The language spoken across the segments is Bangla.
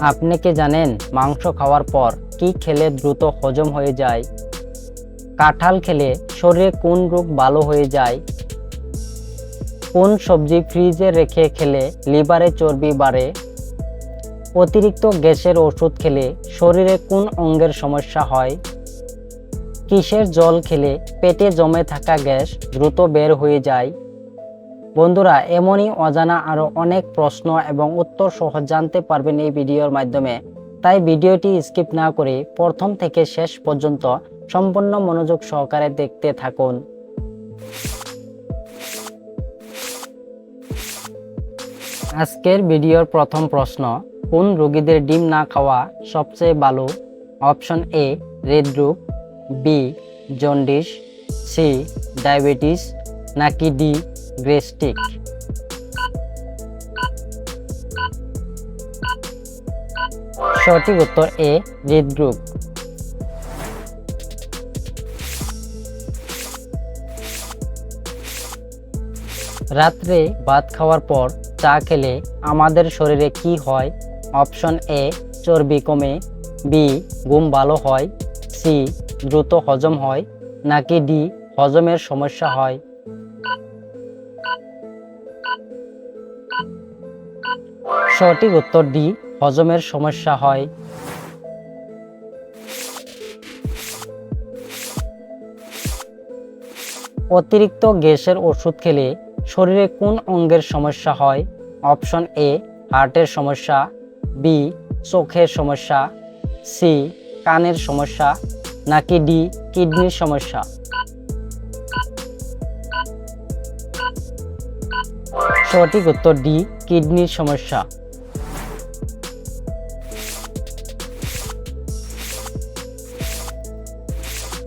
আপনি কি জানেন মাংস খাওয়ার পর কি খেলে দ্রুত হজম হয়ে যায়? কাঁঠাল খেলে শরীরে কোন রোগ ভালো হয়ে যায়? কোন সবজি ফ্রিজে রেখে খেলে লিভারে চর্বি বাড়ে? অতিরিক্ত গ্যাসের ওষুধ খেলে শরীরে কোন অঙ্গের সমস্যা হয়? কিসের জল খেলে পেটে জমে থাকা গ্যাস দ্রুত বের হয়ে যায়? বন্ধুরা, এমনই অজানা আরও অনেক প্রশ্ন এবং উত্তর সহজ জানতে পারবেন এই ভিডিওর মাধ্যমে। তাই ভিডিওটি স্কিপ না করে প্রথম থেকে শেষ পর্যন্ত সম্পূর্ণ মনোযোগ সহকারে দেখতে থাকুন। আজকের ভিডিওর প্রথম প্রশ্ন, কোন রোগীদের ডিম না খাওয়া সবচেয়ে ভালো? অপশন এ হৃদরোগ বি, জন্ডিস, সি, ডায়াবেটিস, নাকি ডি গ্রেস্টিক সঠিক উত্তর এ হৃদরোগ রাত্রে ভাত খাওয়ার পর চা খেলে আমাদের শরীরে কি হয়? অপশন এ, চর্বি কমে। বি, ঘুম ভালো হয়। সি, দ্রুত হজম হয়। নাকি ডি, হজমের সমস্যা হয়? সঠিক উত্তর ডি, হজমের সমস্যা হয়। অতিরিক্ত গ্যাসের ওষুধ খেলে শরীরে কোন অঙ্গের সমস্যা হয়? অপশন এ, হার্টের সমস্যা, বি, চোখের সমস্যা, সি, কানের সমস্যা, নাকি ডি, কিডনির সমস্যা? সঠিক উত্তর ডি, কিডনির সমস্যা।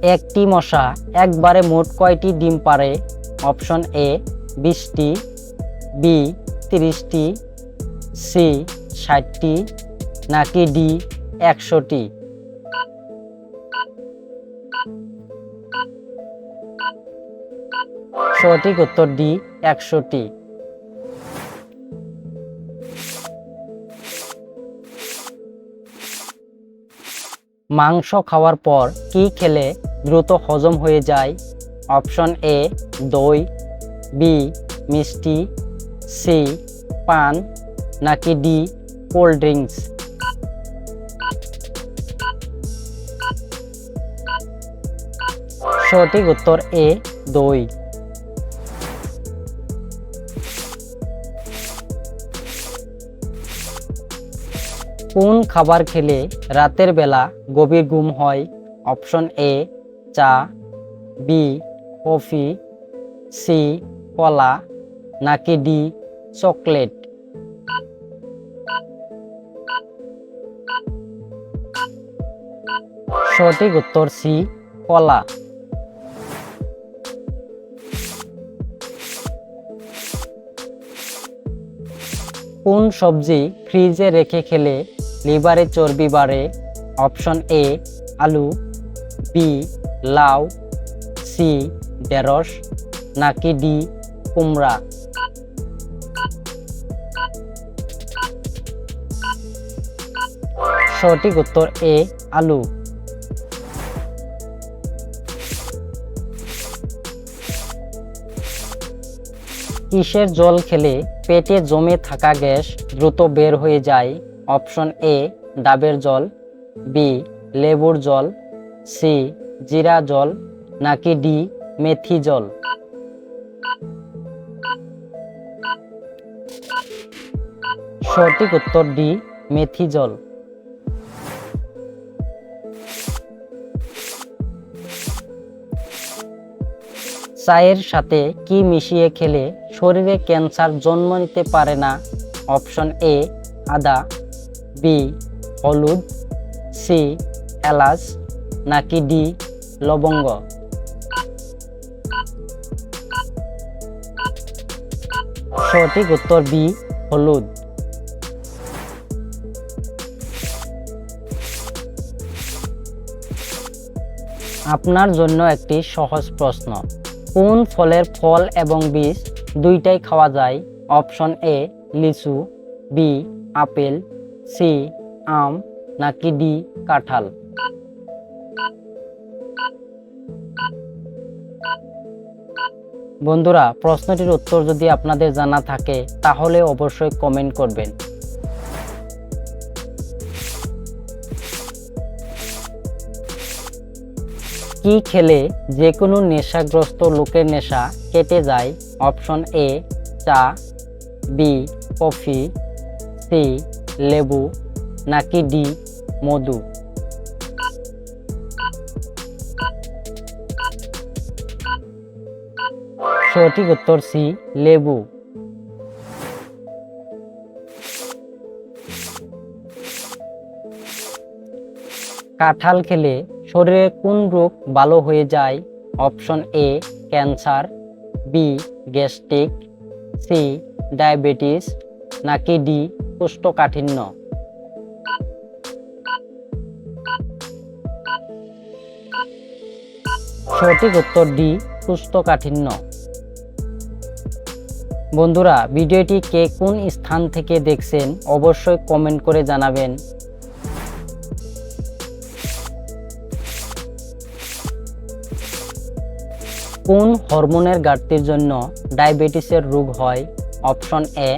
একটি মশা, একবারে মোট কয়টি ডিম পারে? অপশন এ, বিশটি, বি, তিরিশটি, সি, ষাটটি, নাকি ডি, একশোটি? সঠিক উত্তর ডি, একশোটি। মাংস খাওয়ার পর কি খেলে দ্রুত হজম হয়ে যায়? অপশন এ, দই, বি, মিষ্টি, সি, পান, নাকি ডি, কোল্ড ড্রিঙ্কস? সঠিক উত্তর এ, দই। কোন খাবার খেলে রাতের বেলা গভীর ঘুম হয়? অপশন এ, চা, বি, কফি, সি, কলা, নাকি ডি, চকলেট? সঠিক উত্তর সি, কলা। কোন সবজি ফ্রিজে রেখে খেলে লিভারে চর্বি বাড়ে, অপশন এ আলু, বি লাউ, সি ঢেঁড়স, নাকি ডি কুমড়া। সঠিক উত্তর এ আলু। কিসের জল খেলে পেটে জমে থাকা গ্যাস দ্রুত বের হয়ে যায়? অপশন এ, ডাবের জল, বি, লেবুর জল, সি, জিরা জল, নাকি ডি, মেথি জল। সঠিক উত্তর ডি, মেথি জল। চায়ের সাথে কি মিশিয়ে খেলে শরীরে ক্যান্সার জন্ম নিতে পারে না? অপশন এ, আদা। বি, হলুদ, সি, এলাচ, নাকি ডি, লবঙ্গ? সঠিক উত্তর বি, হলুদ। আপনার জন্য একটি সহজ প্রশ্ন। কোন ফলের ফল এবং বীজ দুইটাই খাওয়া যায়? অপশন এ, লিচু, বি, আপেল সি, আম, নাকি ডি, কাঁঠাল? বন্ধুরা, প্রশ্নটির উত্তর যদি আপনাদের জানা থাকে, তাহলে অবশ্যই কমেন্ট করবেন। কি খেলে যে কোনো নেশাগ্রস্ত লোকের নেশা কেটে যায়? অপশন এ, চা, বি, কফি, সি লেবু নাকি ডি, মধু? সঠিক উত্তর সি, লেবু। কাঁঠাল খেলে শরীরে কোন রোগ ভালো হয়ে যায়? Option A, cancer, B, gastric, C, diabetes, নাকি ডি কোষ্ঠকাঠিন্য সঠিক উত্তর ডি কোষ্ঠকাঠিন্য বন্ধুরা, ভিডিওটি কে কোন স্থান থেকে দেখছেন অবশ্যই কমেন্ট করে জানাবেন। কোন হরমোনের ঘাটতির জন্য ডায়াবেটিসের রোগ হয়? Option A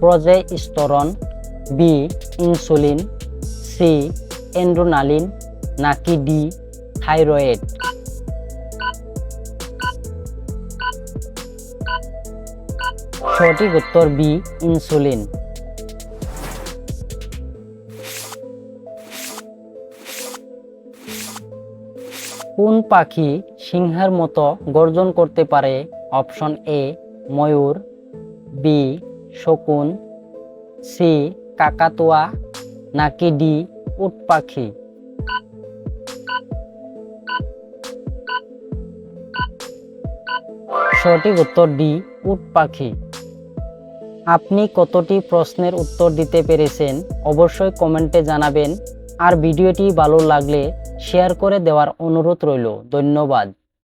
progesterone B insulin C adrenaline নাকি ডি থাইরয়েড সঠিক উত্তর বি ইনসুলিন কোন পাখি সিংহের মতো গর্জন করতে পারে? অপশন এ ময়ূর বি শকুন সি কাকাতুয়া নাকি ডি উট পাখি? সঠিক উত্তর ডি উট পাখি। আপনি কতটি প্রশ্নের উত্তর দিতে পেরেছেন অবশ্যই কমেন্টে জানাবেন। আর ভিডিওটি ভালো লাগলে শেয়ার করে দেওয়ার অনুরোধ রইল। ধন্যবাদ।